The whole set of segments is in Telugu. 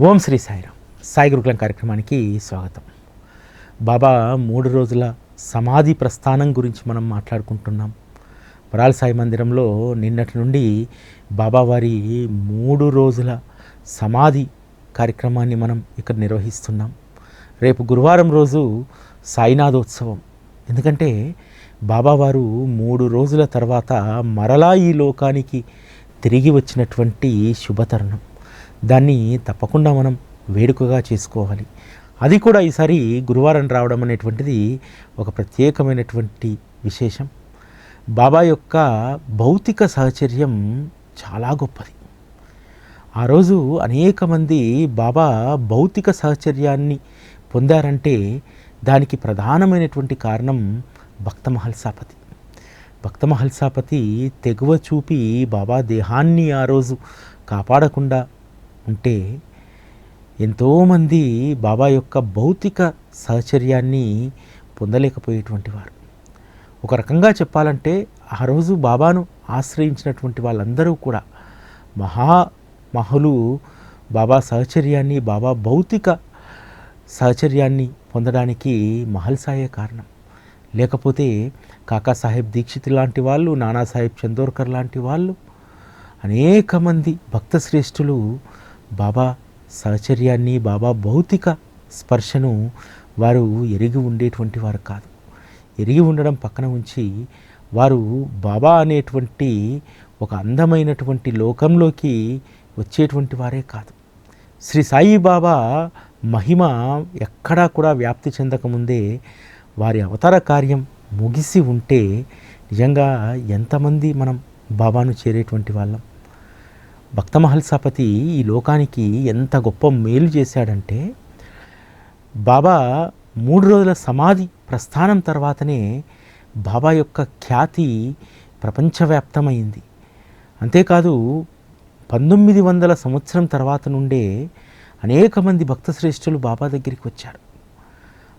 ఓం శ్రీ సాయిరామ్. సాయి గురుకులం కార్యక్రమానికి స్వాగతం. బాబా మూడు రోజుల సమాధి ప్రస్థానం గురించి మనం మాట్లాడుకుంటున్నాం. వరాల సాయి మందిరంలో నిన్నటి నుండి బాబావారి మూడు రోజుల సమాధి కార్యక్రమాన్ని మనం ఇక్కడ నిర్వహిస్తున్నాం. రేపు గురువారం రోజు సాయినాథోత్సవం. ఎందుకంటే బాబావారు మూడు రోజుల తర్వాత మరలా ఈ లోకానికి తిరిగి వచ్చినటువంటి శుభతరుణం. దాన్ని తప్పకుండా మనం వేడుకగా చేసుకోవాలి. అది కూడా ఈసారి గురువారం రావడం అనేటువంటిది ఒక ప్రత్యేకమైనటువంటి విశేషం. బాబా యొక్క భౌతిక సహచర్యం చాలా గొప్పది. ఆ రోజు అనేక మంది బాబా భౌతిక సహచర్యాన్ని పొందారంటే దానికి ప్రధానమైనటువంటి కారణం భక్త మహల్సాపతి భక్త మహల్సాపతి తెగువ చూపి బాబా దేహాన్ని ఆ రోజు కాపాడకుండా అంటే ఎంతోమంది బాబా యొక్క భౌతిక సహచర్యాన్ని పొందలేకపోయేటువంటి వారు. ఒక రకంగా చెప్పాలంటే ఆ రోజు బాబాను ఆశ్రయించినటువంటి వాళ్ళందరూ కూడా మహా మహులు బాబా సహచర్యాన్ని బాబా భౌతిక సహచర్యాన్ని పొందడానికి మహల్సాయే కారణం. లేకపోతే కాకాసాహెబ్ దీక్షిత్ లాంటి వాళ్ళు నానాసాహెబ్ చందోర్కర్ లాంటి వాళ్ళు అనేక మంది భక్త శ్రేష్ఠులు బాబా సహచర్యాన్ని బాబా భౌతిక స్పర్శను వారు ఎరిగి ఉండేటువంటి వారు కాదు. ఎరిగి ఉండడం పక్కన ఉంచి వారు బాబా అనేటువంటి ఒక అందమైనటువంటి లోకంలోకి వచ్చేటువంటి వారే కాదు. శ్రీ సాయిబాబా మహిమ ఎక్కడా కూడా వ్యాప్తి చెందకముందే వారి అవతార కార్యం ముగిసి ఉంటే నిజంగా ఎంతమంది మనం బాబాను చేరేటువంటి వాళ్ళం? భక్తమహల్సాపతి ఈ లోకానికి ఎంత గొప్ప మేలు చేశాడంటే బాబా మూడు రోజుల సమాధి ప్రస్థానం తర్వాతనే బాబా యొక్క ఖ్యాతి ప్రపంచవ్యాప్తమైంది. అంతేకాదు పంతొమ్మిది వందల సంవత్సరం తర్వాత నుండే అనేక మంది భక్త శ్రేష్ఠులు బాబా దగ్గరికి వచ్చారు.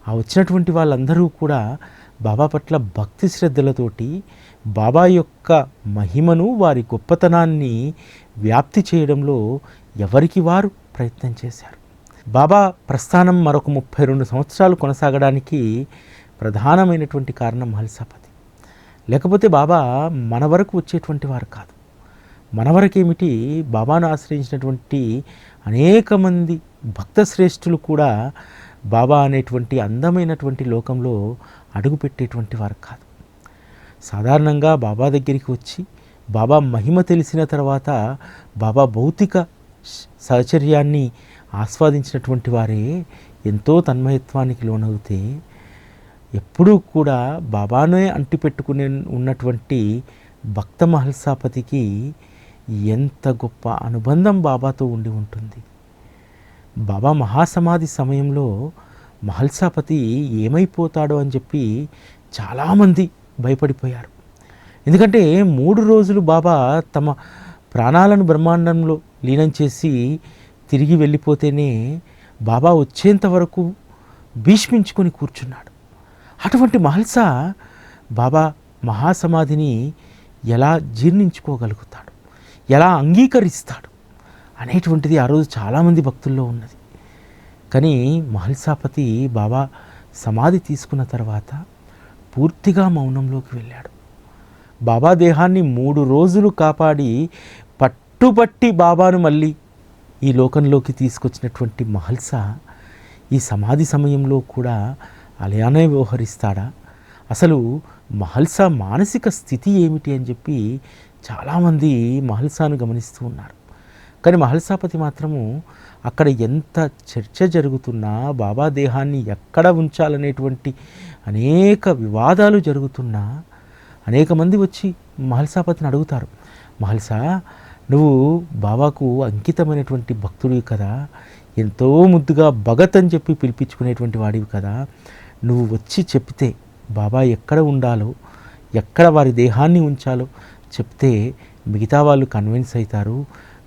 ఆ వచ్చినటువంటి వాళ్ళందరూ కూడా బాబా పట్ల భక్తి శ్రద్ధలతోటి బాబా యొక్క మహిమను వారి గొప్పతనాన్ని వ్యాప్తి చేయడంలో ఎవరికి వారు ప్రయత్నం చేశారు. బాబా ప్రస్థానం మరొక ముప్పై రెండు సంవత్సరాలు కొనసాగడానికి ప్రధానమైనటువంటి కారణం మహల్సాపతి లేకపోతే బాబా మన వరకు వచ్చేటువంటి వారు కాదు. మన వరకేమిటి? బాబాను ఆశ్రయించినటువంటి అనేక మంది భక్త శ్రేష్ఠులు కూడా బాబా అనేటువంటి అందమైనటువంటి లోకంలో అడుగుపెట్టేటువంటి వారు కాదు. సాధారణంగా బాబా దగ్గరికి వచ్చి బాబా మహిమ తెలిసిన తర్వాత బాబా భౌతిక సహచర్యాన్ని ఆస్వాదించినటువంటి వారే ఎంతో తన్మయత్వానికి లోనవుతే ఎప్పుడూ కూడా బాబానే అంటిపెట్టుకునే ఉన్నటువంటి భక్త మహల్సాపతికి ఎంత గొప్ప అనుబంధం బాబాతో ఉండి ఉంటుంది. బాబా మహాసమాధి సమయంలో మహల్సాపతి ఏమైపోతాడో అని చెప్పి చాలామంది భయపడిపోయారు. ఎందుకంటే మూడు రోజులు బాబా తమ ప్రాణాలను బ్రహ్మాండంలో లీనం చేసి తిరిగి వెళ్ళిపోతేనే బాబా వచ్చేంత వరకు భీష్మించుకొని కూర్చున్నాడు. అటువంటి మహల్సా బాబా మహాసమాధిని ఎలా జీర్ణించుకోగలుగుతాడు? ఎలా అంగీకరిస్తాడు? అనేటువంటిది ఆ రోజు చాలామంది భక్తుల్లో ఉన్నది. కానీ మహల్సాపతి బాబా సమాధి తీసుకున్న తర్వాత పూర్తిగా మౌనంలోకి వెళ్ళాడు. బాబా దేహాన్ని మూడు రోజులు కాపాడి పట్టుబట్టి బాబాను మళ్ళీ ఈ లోకంలోకి తీసుకొచ్చినటువంటి మహల్సా ఈ సమాధి సమయంలో కూడా అలానే వ్యవహరిస్తాడా? అసలు మహల్సా మానసిక స్థితి ఏమిటి అని చెప్పి చాలామంది మహల్సాను గమనిస్తూ ఉన్నారు. కానీ మహల్సాపతి మాత్రము అక్కడ ఎంత చర్చ జరుగుతున్నా బాబా దేహాన్ని ఎక్కడ ఉంచాలనేటువంటి అనేక వివాదాలు జరుగుతున్నా అనేక మంది వచ్చి మహల్సాపతిని అడుగుతారు. మహల్సా నువ్వు బాబాకు అంకితమైనటువంటి భక్తుడివి కదా ఎంతో ముద్దుగా భగత్ అని చెప్పి పిలిపించుకునేటువంటి వాడివి కదా నువ్వు వచ్చి చెప్తే బాబా ఎక్కడ ఉండాలో ఎక్కడ వారి దేహాన్ని ఉంచాలో చెప్తే మిగతా వాళ్ళు కన్విన్స్ అవుతారు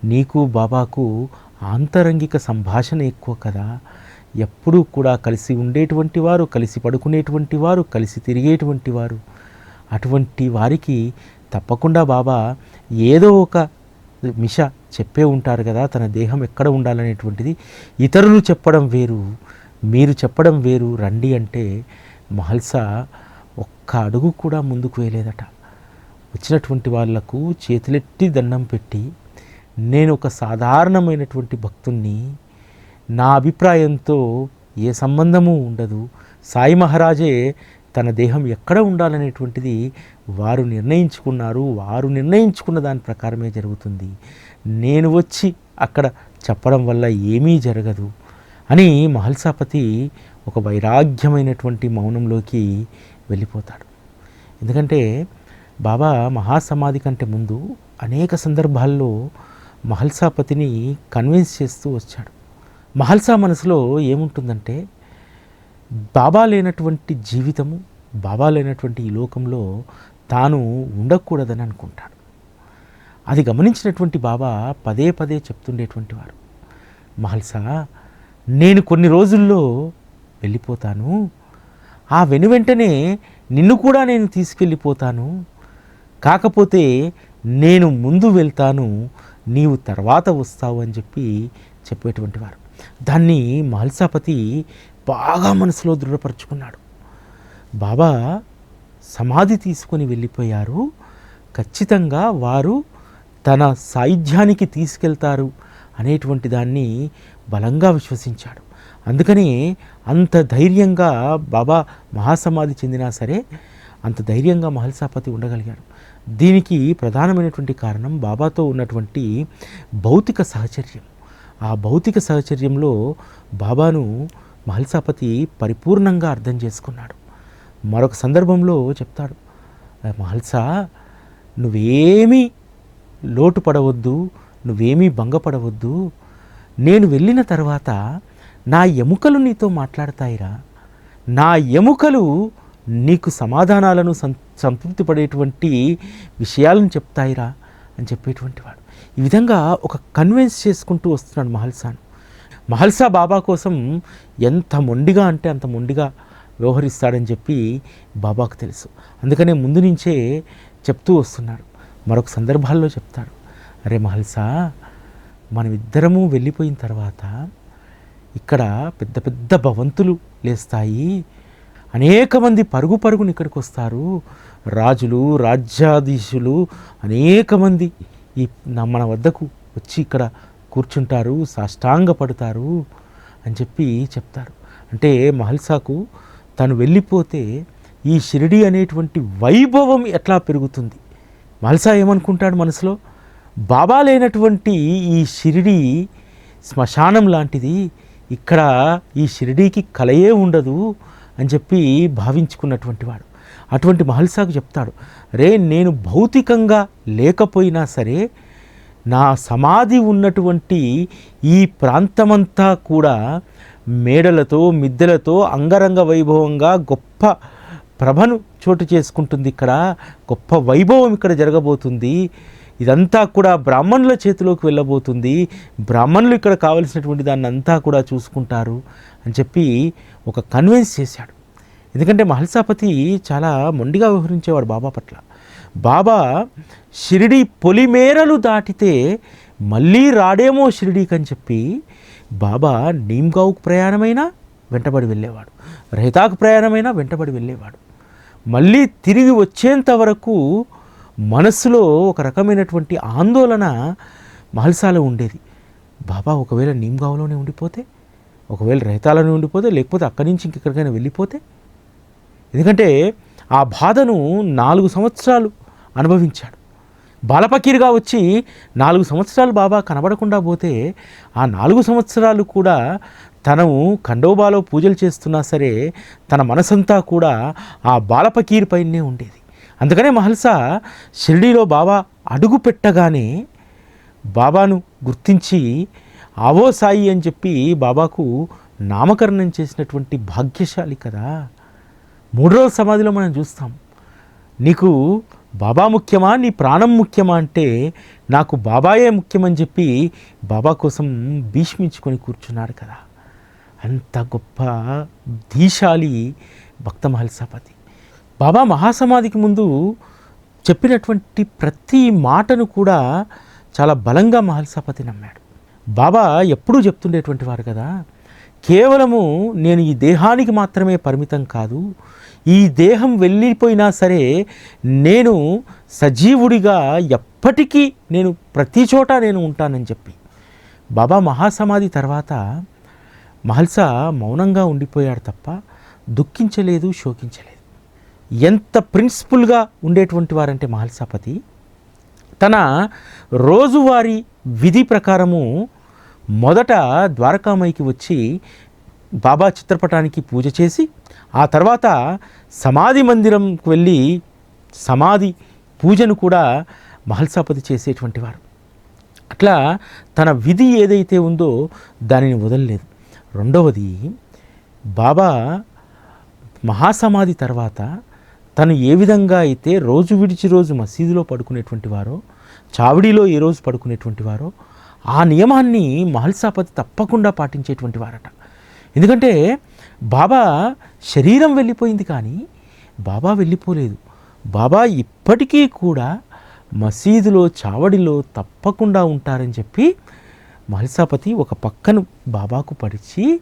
నీకు బాబాకు ఆంతరంగిక సంభాషణ ఎక్కువ కదా. ఎప్పుడూ కూడా కలిసి ఉండేటువంటి వారు కలిసి పడుకునేటువంటి వారు కలిసి తిరిగేటువంటి వారు. అటువంటి వారికి తప్పకుండా బాబా ఏదో ఒక మిష చెప్పే ఉంటారు కదా తన దేహం ఎక్కడ ఉండాలనేటువంటిది. ఇతరులు చెప్పడం వేరు మీరు చెప్పడం వేరు. రండి అంటే మహల్సా ఒక్క అడుగు కూడా ముందుకు వేయలేదట. వచ్చినటువంటి వాళ్ళకు చేతులెట్టి దండం పెట్టి నేను ఒక సాధారణమైనటువంటి భక్తుణ్ణి నా అభిప్రాయంతో ఏ సంబంధము ఉండదు. సాయి మహారాజే తన దేహం ఎక్కడ ఉండాలనేటువంటిది వారు నిర్ణయించుకున్నారు. వారు నిర్ణయించుకున్న దాని ప్రకారమే జరుగుతుంది. నేను వచ్చి అక్కడ చెప్పడం వల్ల ఏమీ జరగదు అని మహల్సాపతి ఒక వైరాగ్యమైనటువంటి మౌనంలోకి వెళ్ళిపోతాడు. ఎందుకంటే బాబా మహాసమాధి కంటే ముందు అనేక సందర్భాల్లో మహల్సాపతిని కన్విన్స్ చేస్తూ వచ్చాడు. మహల్సా మనసులో ఏముంటుందంటే బాబా లేనటువంటి జీవితము బాబా లేనటువంటి ఈ లోకంలో తాను ఉండకూడదని అనుకుంటాడు. అది గమనించినటువంటి బాబా పదే పదే చెప్తుండేటువంటి వారు. మహల్సా నేను కొన్ని రోజుల్లో వెళ్ళిపోతాను. ఆ వెను వెంటనే నిన్ను కూడా నేను తీసుకెళ్ళిపోతాను. కాకపోతే నేను ముందు వెళ్తాను. నీవు తర్వాత వస్తావు అని చెప్పి చెప్పేటువంటి వారు. దాన్ని మహల్సాపతి బాగా మనసులో దృఢపరుచుకున్నాడు. బాబా సమాధి తీసుకొని వెళ్ళిపోయారు. ఖచ్చితంగా వారు తన సాయుధ్యానికి తీసుకెళ్తారు అనేటువంటి దాన్ని బలంగా విశ్వసించాడు. అందుకని అంత ధైర్యంగా బాబా మహాసమాధి చెందినా సరే అంత ధైర్యంగా మహల్సాపతి ఉండగలిగాడు. దీనికి ప్రధానమైనటువంటి కారణం బాబాతో ఉన్నటువంటి భౌతిక సహచర్యం. ఆ భౌతిక సహచర్యంలో బాబాను మహల్సాపతి పరిపూర్ణంగా అర్థం చేసుకున్నాడు. మరొక సందర్భంలో చెప్తాడు మహల్సా నువ్వేమీ లోటు పడవద్దు నువ్వేమీ భంగపడవద్దు. నేను వెళ్ళిన తర్వాత నా ఎముకలు నీతో మాట్లాడతాయిరా. నా ఎముకలు నీకు సమాధానాలను సంతృప్తి పడేటువంటి విషయాలను చెప్తాయిరా అని చెప్పేటువంటి వాడు. ఈ విధంగా ఒక కన్విన్స్ చేసుకుంటూ వస్తున్నాడు మహల్సాను. మహల్సా బాబా కోసం ఎంత మొండిగా అంటే అంత మొండిగా వ్యవహరిస్తాడని చెప్పి బాబాకు తెలుసు. అందుకనే ముందు నుంచే చెప్తూ వస్తున్నాడు. మరొక సందర్భాల్లో చెప్తాడు. అరే మహల్సా మనమిద్దరము వెళ్ళిపోయిన తర్వాత ఇక్కడ పెద్ద పెద్ద భవంతులు లేస్తాయి. అనేక మంది పరుగు పరుగుని ఇక్కడికి వస్తారు. రాజులు రాజ్యాధీశులు అనేక మంది ఈ మన వద్దకు వచ్చి ఇక్కడ కూర్చుంటారు సాష్టాంగపడతారు అని చెప్పి చెప్తారు. అంటే మహల్సాకు తను వెళ్ళిపోతే ఈ షిరిడి అనేటువంటి వైభవం ఎట్లా పెరుగుతుంది? మహల్సా ఏమనుకుంటాడు మనసులో? బాబా లేనటువంటి ఈ షిరిడి శ్మశానం లాంటిది ఇక్కడ ఈ షిరిడీకి కలయే ఉండదు అని చెప్పి భావించుకున్నటువంటి వాడు. అటువంటి మహల్సాకు చెప్తాడు రే నేను భౌతికంగా లేకపోయినా సరే నా సమాధి ఉన్నటువంటి ఈ ప్రాంతమంతా కూడా మేడలతో మిద్దెలతో అంగరంగ వైభవంగా గొప్ప ప్రభను చోటు చేసుకుంటుంది ఇక్కడ గొప్ప వైభవం ఇక్కడ జరగబోతుంది. ఇదంతా కూడా బ్రాహ్మణుల చేతిలోకి వెళ్ళబోతుంది. బ్రాహ్మణులు ఇక్కడ కావలసినటువంటి దాన్ని అంతా కూడా చూసుకుంటారు అని చెప్పి ఒక కన్విన్స్ చేశాడు. ఎందుకంటే మహల్సాపతి చాలా మొండిగా వ్యవహరించేవాడు బాబా పట్ల. బాబా షిరిడి పొలిమేరలు దాటితే మళ్ళీ రాడేమో షిరిడీకి అని చెప్పి బాబా నీమ్గావుకు ప్రయాణమైనా వెంటబడి వెళ్ళేవాడు. రైతాకు ప్రయాణమైనా వెంటబడి వెళ్ళేవాడు. మళ్ళీ తిరిగి వచ్చేంత వరకు మనస్సులో ఒక రకమైనటువంటి ఆందోళన మహల్సాలో ఉండేది. బాబా ఒకవేళ నీమ్గావ్లోనే ఉండిపోతే ఒకవేళ రైతాలోనే ఉండిపోతే లేకపోతే అక్కడి నుంచి ఇంకెక్కడికైనా వెళ్ళిపోతే ఎందుకంటే ఆ బాధను నాలుగు సంవత్సరాలు అనుభవించాడు. బాలపకీరుగా వచ్చి నాలుగు సంవత్సరాలు బాబా కనబడకుండా పోతే ఆ నాలుగు సంవత్సరాలు కూడా తను ఖండోబాలో పూజలు చేస్తున్నా సరే తన మనసంతా కూడా ఆ బాలపకీర్ పైనే ఉండేది. అందుకనే మహల్సా షిరిడీలో బాబా అడుగు పెట్టగానే బాబాను గుర్తించి ఆవో సాయి అని చెప్పి బాబాకు నామకరణం చేసినటువంటి భాగ్యశాలి కదా. మూడు రోజుల సమాధిలో మనం చూస్తాం. నీకు బాబా ముఖ్యమా? నీ ప్రాణం ముఖ్యమా అంటే నాకు బాబాయే ముఖ్యమని చెప్పి బాబా కోసం భీష్మించుకొని కూర్చున్నాడు కదా. అంత గొప్ప ధీశాలి భక్త మహల్సాపతి. బాబా మహాసమాధికి ముందు చెప్పినటువంటి ప్రతి మాటను కూడా చాలా బలంగా మహల్సాపతి నమ్మాడు. బాబా ఎప్పుడూ చెప్తుండేటువంటి వారు కదా కేవలము నేను ఈ దేహానికి మాత్రమే పరిమితం కాదు ఈ దేహం వెళ్ళిపోయినా సరే నేను సజీవుడిగా ఎప్పటికీ నేను ప్రతి చోట నేను ఉంటానని చెప్పి. బాబా మహాసమాధి తర్వాత మహల్సా మౌనంగా ఉండిపోయాడు తప్ప దుఃఖించలేదు శోకించలేదు. ఎంత ప్రిన్సిపుల్గా ఉండేటువంటి వారంటే మహల్సాపతి. తన రోజువారీ విధి ప్రకారము మొదట ద్వారకామాయికి వచ్చి బాబా చిత్రపటానికి పూజ చేసి ఆ తర్వాత సమాధి మందిరంకు వెళ్ళి సమాధి పూజను కూడా మహల్సాపతి చేసేటువంటి వారు. అట్లా తన విధి ఏదైతే ఉందో దానిని వదలలేదు. రెండవది బాబా మహాసమాధి తర్వాత తను ఏ విధంగా అయితే రోజు విడిచి రోజు మసీదులో పడుకునేటువంటి వారో చావిడిలో ఏ రోజు పడుకునేటువంటి వారో ఆ నియమాన్ని మహల్సాపతి తప్పకుండా పాటించేటువంటి వారట. ఎందుకంటే బాబా శరీరం వెళ్ళిపోయింది కానీ బాబా వెళ్ళిపోలేదు. బాబా ఇప్పటికీ కూడా మసీదులో చావడిలో తప్పకుండా ఉంటారని చెప్పి మహల్సాపతి ఒక పక్కను బాబాకు పరిచి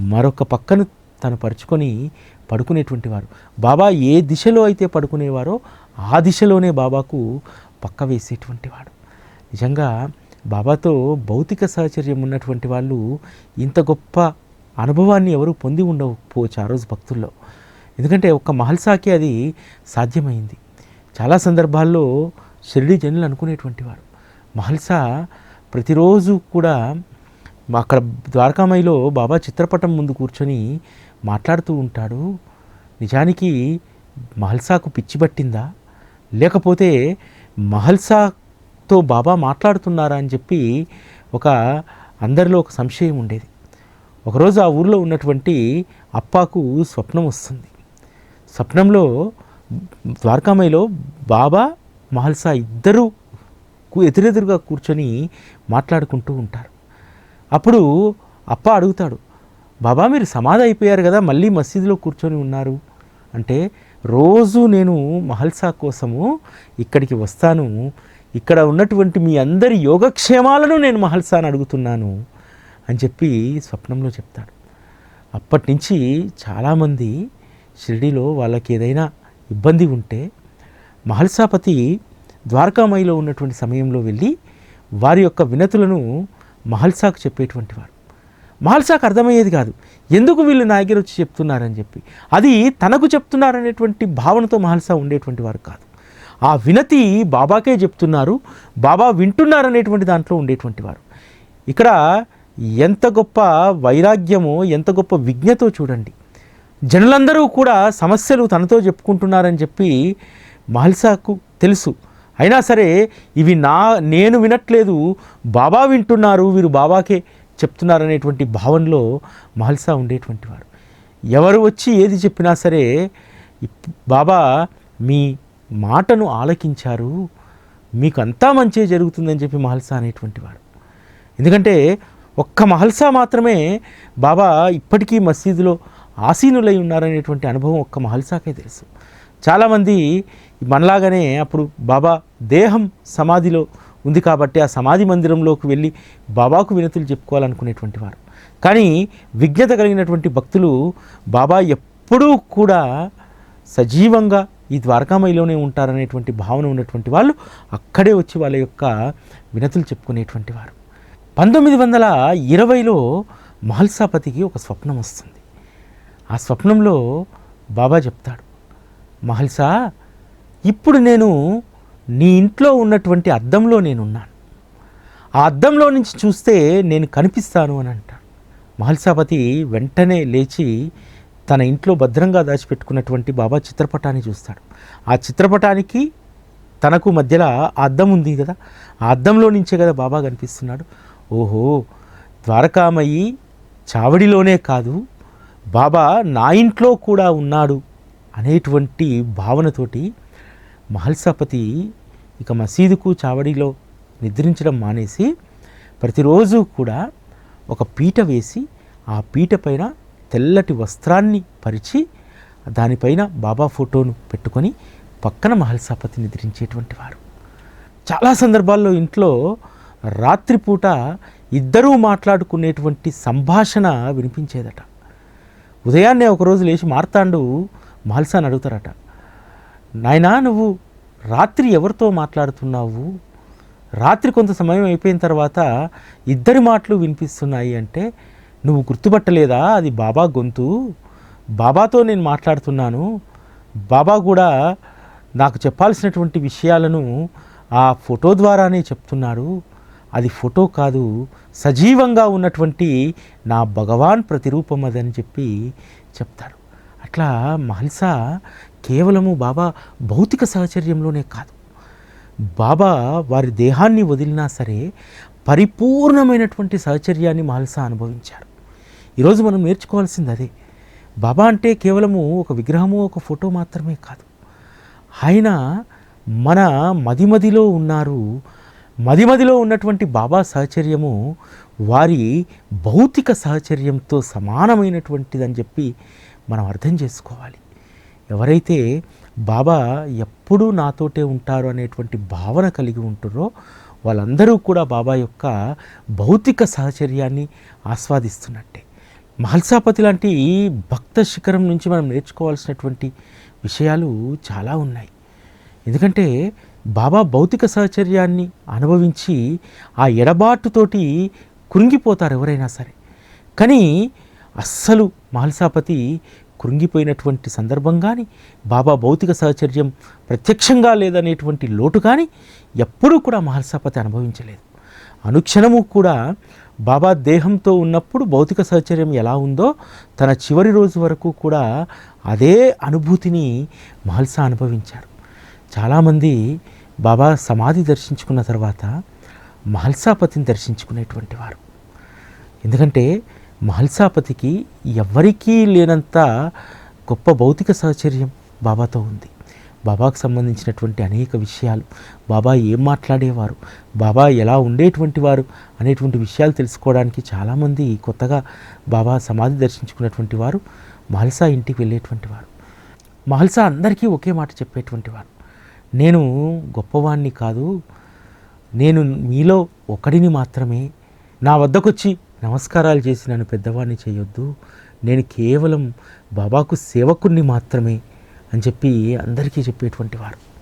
మరొక పక్కను తను పరుచుకొని పడుకునేటువంటి వారు. బాబా ఏ దిశలో అయితే పడుకునేవారో ఆ దిశలోనే బాబాకు పక్క వేసేటువంటి వాడు. నిజంగా బాబాతో భౌతిక సహచర్యం ఉన్నటువంటి వాళ్ళు ఇంత గొప్ప అనుభవాన్ని ఎవరు పొంది ఉండకపోవచ్చు ఆ రోజు భక్తుల్లో. ఎందుకంటే ఒక్క మహల్సాకి అది సాధ్యమైంది. చాలా సందర్భాల్లో షిరిడి జనులు అనుకునేటువంటి వారు. మహల్సా ప్రతిరోజు కూడా అక్కడ ద్వారకామాయిలో బాబా చిత్రపటం ముందు కూర్చొని మాట్లాడుతూ ఉంటాడు. నిజానికి మహల్సాకు పిచ్చి పట్టిందా? లేకపోతే మహల్సాతో బాబా మాట్లాడుతున్నారా అని చెప్పి ఒక అందరిలో ఒక సంశయం ఉండేది. ఒకరోజు ఆ ఊర్లో ఉన్నటువంటి అప్పాకు స్వప్నం వస్తుంది. స్వప్నంలో ద్వారకామయ్యలో బాబా మహల్సా ఇద్దరూ ఎదురెదురుగా కూర్చొని మాట్లాడుకుంటూ ఉంటారు. అప్పుడు అప్ప అడుగుతాడు బాబా మీరు సమాధి అయిపోయారు కదా మళ్ళీ మసీదులో కూర్చొని ఉన్నారు. అంటే రోజు నేను మహల్సా కోసము ఇక్కడికి వస్తాను. ఇక్కడ ఉన్నటువంటి మీ అందరి యోగక్షేమాలను నేను మహల్సాను అడుగుతున్నాను. అని చెప్పి స్వప్నంలో చెప్తాడు. అప్పటి నుంచి చాలామంది షిరిడీలో వాళ్ళకి ఏదైనా ఇబ్బంది ఉంటే మహల్సాపతి ద్వారకామయిలో ఉన్నటువంటి సమయంలో వెళ్ళి వారి యొక్క వినతులను మహల్సాకు చెప్పేటువంటి వారు. మహల్సాకు అర్థమయ్యేది కాదు ఎందుకు వీళ్ళు నా దగ్గర వచ్చి చెప్తున్నారని చెప్పి. అది తనకు చెప్తున్నారనేటువంటి భావనతో మహల్సా ఉండేటువంటి వారు కాదు. ఆ వినతి బాబాకే చెప్తున్నారు బాబా వింటున్నారనేటువంటి దాంట్లో ఉండేటువంటి వారు. ఇక్కడ ఎంత గొప్ప వైరాగ్యమో ఎంత గొప్ప విజ్ఞతో చూడండి. జనులందరూ కూడా సమస్యలు తనతో చెప్పుకుంటున్నారని చెప్పి మహల్సాకు తెలుసు. అయినా సరే ఇవి నా నేను వినట్లేదు బాబా వింటున్నారు వీరు బాబాకే చెప్తున్నారనేటువంటి భావనలో మహల్సా ఉండేటువంటి వాడు. ఎవరు వచ్చి ఏది చెప్పినా సరే బాబా మీ మాటను ఆలకించారు మీకు అంతా మంచి జరుగుతుందని చెప్పి మహల్సా అనేటువంటి వారు ఎందుకంటే ఒక్క మహల్సా మాత్రమే బాబా ఇప్పటికీ మసీదులో ఆసీనులై ఉన్నారనేటువంటి అనుభవం ఒక్క మహల్సాకే తెలుసు. చాలామంది మనలాగానే అప్పుడు బాబా దేహం సమాధిలో ఉంది కాబట్టి ఆ సమాధి మందిరంలోకి వెళ్ళి బాబాకు వినతులు చెప్పుకోవాలనుకునేటువంటి వారు. కానీ విజ్ఞత కలిగినటువంటి భక్తులు బాబా ఎప్పుడూ కూడా సజీవంగా ఈ ద్వారకామయిలోనే ఉంటారనేటువంటి భావన ఉన్నటువంటి వాళ్ళు అక్కడే వచ్చి వాళ్ళ యొక్క వినతులు చెప్పుకునేటువంటి వారు. పంతొమ్మిది వందల ఇరవైలో మహల్సాపతికి ఒక స్వప్నం వస్తుంది. ఆ స్వప్నంలో బాబా చెప్తాడు మహల్సా ఇప్పుడు నేను నీ ఇంట్లో ఉన్నటువంటి అద్దంలో నేనున్నాను. ఆ అద్దంలో నుంచి చూస్తే నేను కనిపిస్తాను అని అంటాడు. మహల్సాపతి వెంటనే లేచి తన ఇంట్లో భద్రంగా దాచిపెట్టుకున్నటువంటి బాబా చిత్రపటాన్ని చూస్తాడు. ఆ చిత్రపటానికి తనకు మధ్యలో అద్దం ఉంది కదా ఆ అద్దంలో నుంచే కదా బాబా కనిపిస్తున్నాడు. ఓహో ద్వారకామయ్యి చావడిలోనే కాదు బాబా నా ఇంట్లో కూడా ఉన్నాడు అనేటువంటి భావనతోటి మహల్సాపతి ఇక మసీదుకు చావడిలో నిద్రించడం మానేసి ప్రతిరోజు కూడా ఒక పీట వేసి ఆ పీట పైన తెల్లటి వస్త్రాన్ని పరిచి దానిపైన బాబా ఫోటోను పెట్టుకొని పక్కన మహల్సాపతి నిద్రించేటువంటి వారు. చాలా సందర్భాల్లో ఇంట్లో రాత్రిపూట ఇద్దరూ మాట్లాడుకునేటువంటి సంభాషణ వినిపించేదట. ఉదయాన్నే ఒకరోజు లేచి మార్తాండు మహల్సాని అడుగుతారట. నాయనా నువ్వు రాత్రి ఎవరితో మాట్లాడుతున్నావు? రాత్రి కొంత సమయం అయిపోయిన తర్వాత ఇద్దరి మాటలు వినిపిస్తున్నాయి అంటే నువ్వు గుర్తుపట్టలేదా? అది బాబా గొంతు. బాబాతో నేను మాట్లాడుతున్నాను. బాబా కూడా నాకు చెప్పాల్సినటువంటి విషయాలను ఆ ఫోటో ద్వారానే చెప్తున్నాడు. అది ఫోటో కాదు సజీవంగా ఉన్నటువంటి నా భగవాన్ ప్రతిరూపం అదని చెప్పి చెప్తాడు అట్లా మహల్సా కేవలము బాబా భౌతిక సహచర్యంలోనే కాదు. బాబా వారి దేహాన్ని వదిలినా సరే పరిపూర్ణమైనటువంటి సహచర్యాన్ని మహల్సా అనుభవించారు. ఈరోజు మనం నేర్చుకోవాల్సింది అదే. బాబా అంటే కేవలము ఒక విగ్రహము ఒక ఫోటో మాత్రమే కాదు. ఆయన మన మదిమదిలో ఉన్నారు మదిమదిలో ఉన్నటువంటి బాబా సహచర్యము వారి భౌతిక సహచర్యంతో సమానమైనటువంటిదని చెప్పి మనం అర్థం చేసుకోవాలి. ఎవరైతే బాబా ఎప్పుడూ నాతోటే ఉంటారు అనేటువంటి భావన కలిగి ఉంటురో వాళ్ళందరూ కూడా బాబా యొక్క భౌతిక సహచర్యాన్ని ఆస్వాదిస్తున్నట్టే. మహల్సాపతి లాంటి భక్త శిఖరం నుంచి మనం నేర్చుకోవాల్సినటువంటి విషయాలు చాలా ఉన్నాయి. ఎందుకంటే బాబా భౌతిక సహచర్యాన్ని అనుభవించి ఆ ఎడబాటుతోటి కృంగిపోతారు ఎవరైనా సరే. కానీ అస్సలు మహల్సాపతి కృంగిపోయినటువంటి సందర్భం కానీ బాబా భౌతిక సహచర్యం ప్రత్యక్షంగా లేదనేటువంటి లోటు కానీ ఎప్పుడూ కూడా మహల్సాపతి అనుభవించలేదు. అనుక్షణము కూడా బాబా దేహంతో ఉన్నప్పుడు భౌతిక సహచర్యం ఎలా ఉందో తన చివరి రోజు వరకు కూడా అదే అనుభూతిని మహల్సా అనుభవించారు చాలామంది బాబా సమాధి దర్శించుకున్న తర్వాత మహల్సాపతిని దర్శించుకునేటువంటి వారు. ఎందుకంటే మహల్సాపతికి ఎవ్వరికీ లేనంత గొప్ప భౌతిక సహచర్యం బాబాతో ఉంది. బాబాకు సంబంధించినటువంటి అనేక విషయాలు బాబా ఏం మాట్లాడేవారు బాబా ఎలా ఉండేటువంటి వారు అనేటువంటి విషయాలు తెలుసుకోవడానికి చాలామంది కొత్తగా బాబా సమాధి దర్శించుకున్నటువంటి వారు మహల్సా ఇంటికి వెళ్ళేటువంటి వారు. మహల్సా అందరికీ ఒకే మాట చెప్పేటువంటి వారు. నేను గొప్పవాణ్ణి కాదు. నేను మీలో ఒకడిని మాత్రమే. నా వద్దకొచ్చి నమస్కారాలు చేసి నన్ను పెద్దవాడిని చేయొద్దు. నేను కేవలం బాబాకు సేవకుణ్ణి మాత్రమే అని చెప్పి అందరికీ చెప్పేటువంటి వారు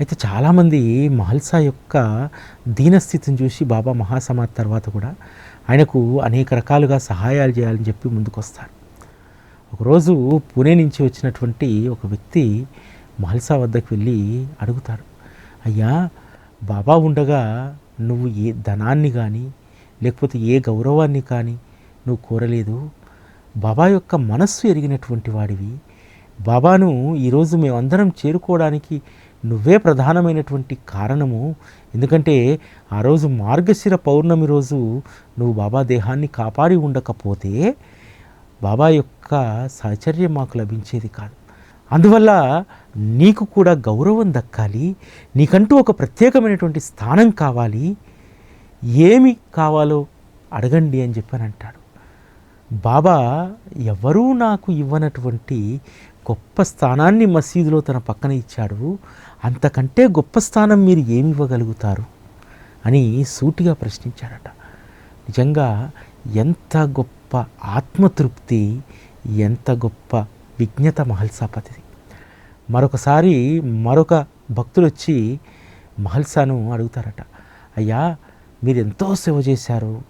అయితే చాలామంది మహల్సా యొక్క దీనస్థితిని చూసి బాబా మహాసమాధి తర్వాత కూడా ఆయనకు అనేక రకాలుగా సహాయాలు చేయాలని చెప్పి ముందుకొస్తారు. ఒకరోజు పూణే నుంచి వచ్చినటువంటి ఒక వ్యక్తి మహల్సా వద్దకు వెళ్ళి అడుగుతారు అయ్యా బాబా ఉండగా నువ్వు ఏ ధనాన్ని కానీ లేకపోతే ఏ గౌరవాన్ని కానీ నువ్వు కోరలేదు. బాబా యొక్క మనస్సు ఎరిగినటువంటి వాడివి. బాబాను ఈరోజు మేమందరం చేరుకోవడానికి నువ్వే ప్రధానమైనటువంటి కారణము. ఎందుకంటే ఆ రోజు మార్గశిర పౌర్ణమి రోజు నువ్వు బాబా దేహాన్ని కాపాడి ఉండకపోతే బాబా యొక్క సహచర్యం మాకు లభించేది కాదు. అందువల్ల నీకు కూడా గౌరవం దక్కాలి. నీకంటూ ఒక ప్రత్యేకమైనటువంటి స్థానం కావాలి. ఏమి కావాలో అడగండి అని చెప్పని అంటాడు బాబా ఎవరూ నాకు ఇవ్వనటువంటి గొప్ప స్థానాన్ని మసీదులో తన పక్కన ఇచ్చాడు. అంతకంటే గొప్ప స్థానం మీరు ఏమి ఇవ్వగలుగుతారు? అని సూటిగా ప్రశ్నించాడట. నిజంగా ఎంత గొప్ప ఆత్మతృప్తి ఎంత గొప్ప విజ్ఞత మహల్సాపతిది. మరొకసారి మరొక భక్తులు వచ్చి మహల్సాను అడుగుతారట అయ్యా మీరు ఎంతో సేవ చేశారు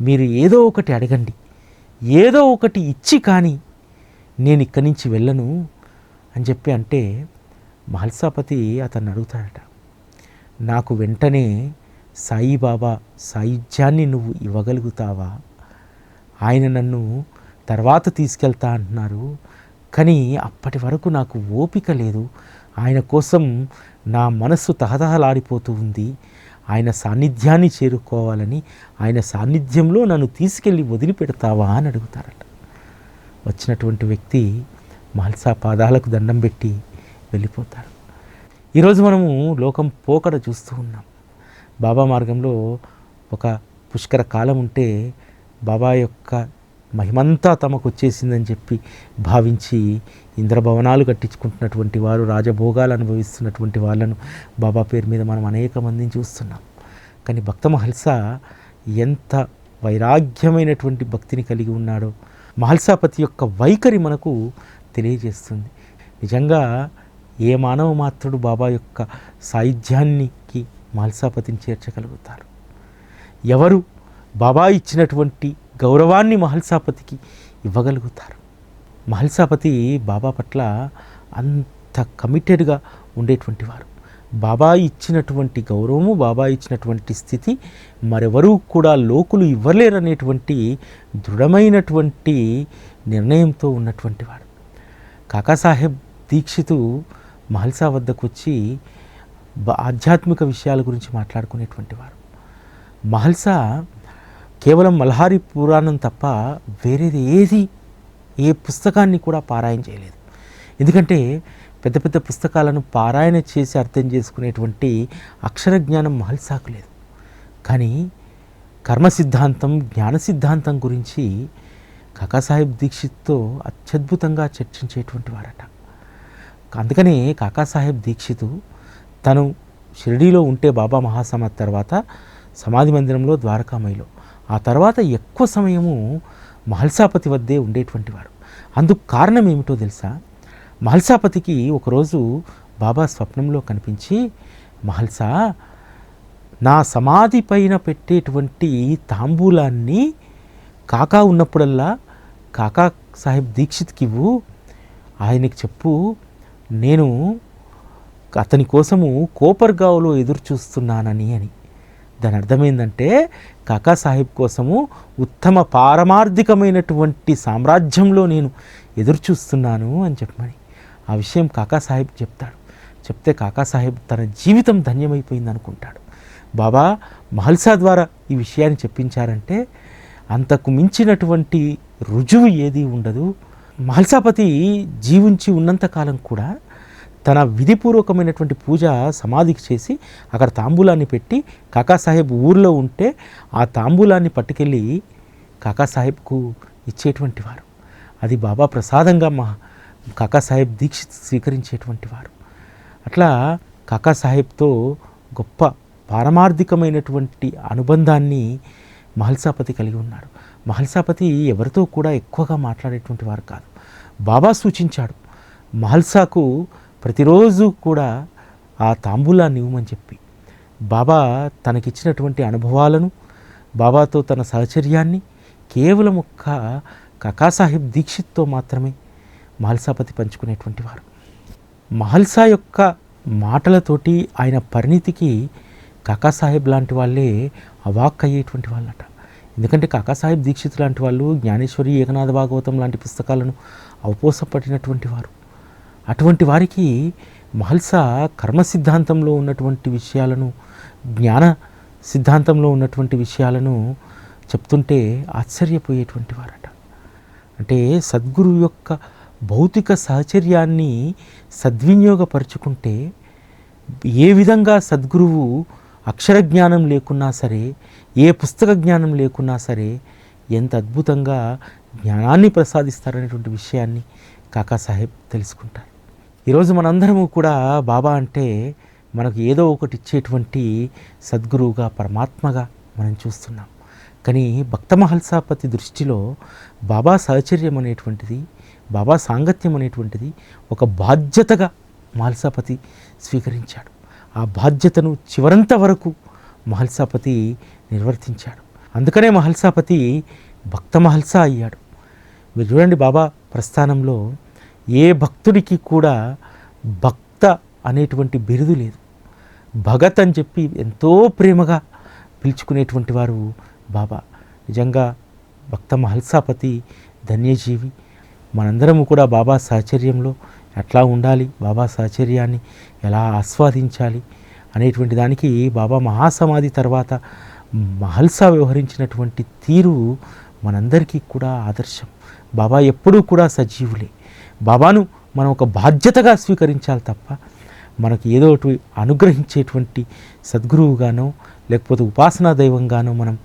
మీరు ఏదో ఒకటి అడగండి ఏదో ఒకటి ఇచ్చి కానీ నేను ఇక్కడి నుంచి వెళ్ళను అని చెప్పి అంటే మహల్సాపతి అతన్ని అడుగుతాడట నాకు వెంటనే సాయిబాబా సాయుధ్యాన్ని నువ్వు ఇవ్వగలుగుతావా? ఆయన నన్ను తర్వాత తీసుకెళ్తా అంటున్నారు. కానీ అప్పటి వరకు నాకు ఓపిక లేదు. ఆయన కోసం నా మనస్సు తహతహలాడిపోతూ ఉంది. ఆయన సాన్నిధ్యాన్ని చేరుకోవాలని ఆయన సాన్నిధ్యంలో నన్ను తీసుకెళ్ళి వదిలిపెడతావా అని అడుగుతారట. వచ్చినటువంటి వ్యక్తి మహల్సా పాదాలకు దండం పెట్టి వెళ్ళిపోతారు. ఈరోజు మనము లోకం పోకడ చూస్తూ ఉన్నాం. బాబా మార్గంలో ఒక పుష్కర కాలం ఉంటే బాబా యొక్క మహిమంతా తమకు వచ్చేసిందని చెప్పి భావించి ఇంద్రభవనాలు కట్టించుకుంటున్నటువంటి వారు రాజభోగాలు అనుభవిస్తున్నటువంటి వాళ్ళను బాబా పేరు మీద మనం అనేక మందిని చూస్తున్నాం. కానీ భక్త మహల్స ఎంత వైరాగ్యమైనటువంటి భక్తిని కలిగి ఉన్నాడో మహల్సాపతి యొక్క వైఖరి మనకు తెలియజేస్తుంది. నిజంగా ఏ మానవ మాత్రుడు బాబా యొక్క సాయుధ్యానికి మహల్సాపతిని చేర్చగలుగుతారు? ఎవరు బాబా ఇచ్చినటువంటి గౌరవాన్ని మహల్సాపతికి ఇవ్వగలుగుతారు. మహల్సాపతి బాబా పట్ల అంత కమిటెడ్గా ఉండేటువంటి వారు. బాబా ఇచ్చినటువంటి గౌరవము బాబా ఇచ్చినటువంటి స్థితి మరెవరూ కూడా లోకులు ఇవ్వలేరనేటువంటి దృఢమైనటువంటి నిర్ణయంతో ఉన్నటువంటి వాడు కాకాసాహెబ్ దీక్షితు మహల్సా వద్దకు వచ్చి ఆధ్యాత్మిక విషయాల గురించి మాట్లాడుకునేటువంటి వారు. మహల్సా కేవలం మల్హారి పురాణం తప్ప వేరేది ఏది ఏ పుస్తకాన్ని కూడా పారాయణ చేయలేదు. ఎందుకంటే పెద్ద పెద్ద పుస్తకాలను పారాయణ చేసి అర్థం చేసుకునేటువంటి అక్షర జ్ఞానం మహల్సాకు లేదు. కానీ కర్మ సిద్ధాంతం జ్ఞాన సిద్ధాంతం గురించి కాకాసాహెబ్ దీక్షిత్తో అత్యద్భుతంగా చర్చించేటువంటి వారట అందుకనే కాకాసాహెబ్ దీక్షితు తను షిరిడీలో ఉంటే బాబా మహాసమాధి తర్వాత సమాధి మందిరంలో ద్వారకామయిలో ఆ తర్వాత ఎక్కువ సమయము మహల్సాపతి వద్దే ఉండేటువంటి వారు అందుకు కారణం ఏమిటో తెలుసా? మహల్సాపతికి ఒకరోజు బాబా స్వప్నంలో కనిపించి మహల్సా నా సమాధి పైన పెట్టేటువంటి తాంబూలాన్ని కాకా ఉన్నప్పుడల్లా కాకా సాహెబ్ దీక్షిత్కి ఇవ్వు ఆయనకి చెప్పు నేను అతని కోసము కోపర్గావ్లో ఎదురు చూస్తున్నానని అని. దాని అర్థమైందంటే కాకా సాహిబ్ కోసము ఉత్తమ పారమార్థికమైనటువంటి సామ్రాజ్యంలో నేను ఎదురు చూస్తున్నాను అని చెప్పమని. ఆ విషయం కాకా సాహిబ్ చెప్తాడు. చెప్తే కాకా సాహెబ్ తన జీవితం ధన్యమైపోయింది అనుకుంటాడు. బాబా మహల్సా ద్వారా ఈ విషయాన్ని చెప్పించారంటే అంతకు మించినటువంటి రుజువు ఏది ఉండదు. మహల్సాపతి జీవించి ఉన్నంతకాలం కూడా తన విధిపూర్వకమైనటువంటి పూజ సమాధికి చేసి అక్కడ తాంబూలాన్ని పెట్టి కాకాసాహెబ్ ఊర్లో ఉంటే ఆ తాంబూలాన్ని పట్టుకెళ్ళి కాకాసాహెబ్కు ఇచ్చేటువంటి వారు. అది బాబా ప్రసాదంగా మా కాకాసాహెబ్ దీక్షిత్ స్వీకరించేటువంటి వారు. అట్లా కాకాసాహెబ్తో గొప్ప పారమార్థికమైనటువంటి అనుబంధాన్ని మహల్సాపతి కలిగి ఉన్నాడు మహల్సాపతి ఎవరితో కూడా ఎక్కువగా మాట్లాడేటువంటి వారు కాదు. బాబా సూచించాడు మహల్సాకు ప్రతిరోజు కూడా ఆ తాంబూలాన్ని ఇవ్వమని చెప్పి బాబా తనకిచ్చినటువంటి అనుభవాలను బాబాతో తన సహచర్యాన్ని కేవలం ఒక్క కకాసాహెబ్ దీక్షిత్తో మాత్రమే మహల్సాపతి పంచుకునేటువంటి వారు. మహల్సా యొక్క మాటలతోటి ఆయన పరిణితికి కాకాసాహెబ్ లాంటి వాళ్ళే అవాక్ అయ్యేటువంటి వాళ్ళట. ఎందుకంటే కాకాసాహెబ్ దీక్షిత్ లాంటి వాళ్ళు జ్ఞానేశ్వరి ఏకనాథ భాగవతం లాంటి పుస్తకాలను అవపోసపట్టినటువంటి వారు. అటువంటి వారికి మహల్సా కర్మ సిద్ధాంతంలో ఉన్నటువంటి విషయాలను జ్ఞాన సిద్ధాంతంలో ఉన్నటువంటి విషయాలను చెప్తుంటే ఆశ్చర్యపోయేటువంటి వారట. అంటే సద్గురు యొక్క భౌతిక సహచర్యాన్ని సద్వినియోగపరుచుకుంటే ఏ విధంగా సద్గురువు అక్షర జ్ఞానం లేకున్నా సరే ఏ పుస్తక జ్ఞానం లేకున్నా సరే ఎంత అద్భుతంగా జ్ఞానాన్ని ప్రసాదిస్తారనేటువంటి విషయాన్ని కాకాసాహెబ్ తెలుసుకుంటారు. ఈరోజు మనందరము కూడా బాబా అంటే మనకు ఏదో ఒకటి ఇచ్చేటువంటి సద్గురువుగా పరమాత్మగా మనం చూస్తున్నాం. కానీ భక్త మహల్సాపతి దృష్టిలో బాబా సహచర్యం అనేటువంటిది బాబా సాంగత్యం అనేటువంటిది ఒక బాధ్యతగా మహల్సాపతి స్వీకరించాడు. ఆ బాధ్యతను చివరంత వరకు మహల్సాపతి నిర్వర్తించాడు. అందుకనే మహల్సాపతి భక్త మహల్సా అయ్యాడు. మీరు చూడండి బాబా ప్రస్థానంలో ఏ భక్తుడికి కూడా భక్త అనేటువంటి బిరుదు లేదు. భగత్ అని చెప్పి ఎంతో ప్రేమగా పిలుచుకునేటువంటి వారు బాబా. నిజంగా భక్త మహల్సాపతి ధన్యజీవి. మనందరము కూడా బాబా సాహచర్యంలో ఎట్లా ఉండాలి బాబా సాహచర్యాన్ని ఎలా ఆస్వాదించాలి అనేటువంటి దానికి బాబా మహాసమాధి తర్వాత మహల్సా వ్యవహరించినటువంటి తీరు మనందరికీ కూడా ఆదర్శం. బాబా ఎప్పుడూ కూడా సజీవులే. బాబాను మనం ఒక బాధ్యతగా స్వీకరించాలి తప్ప మనకు ఏదో ఒకటి అనుగ్రహించేటువంటి సద్గురువుగానో లేకపోతే ఉపాసనా దైవంగానో మనం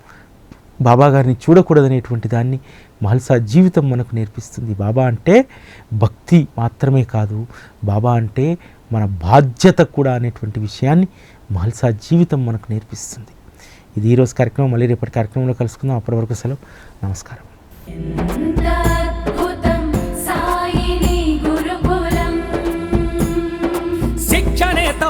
బాబా గారిని చూడకూడదనేటువంటి దాన్ని మహల్సా జీవితం మనకు నేర్పిస్తుంది. బాబా అంటే భక్తి మాత్రమే కాదు. బాబా అంటే మన బాధ్యత కూడా అనేటువంటి విషయాన్ని మహల్సా జీవితం మనకు నేర్పిస్తుంది. ఇది ఈరోజు కార్యక్రమం. మళ్ళీ రేపటి కార్యక్రమంలో కలుసుకుందాం. అప్పటి వరకు సెలవు. నమస్కారం.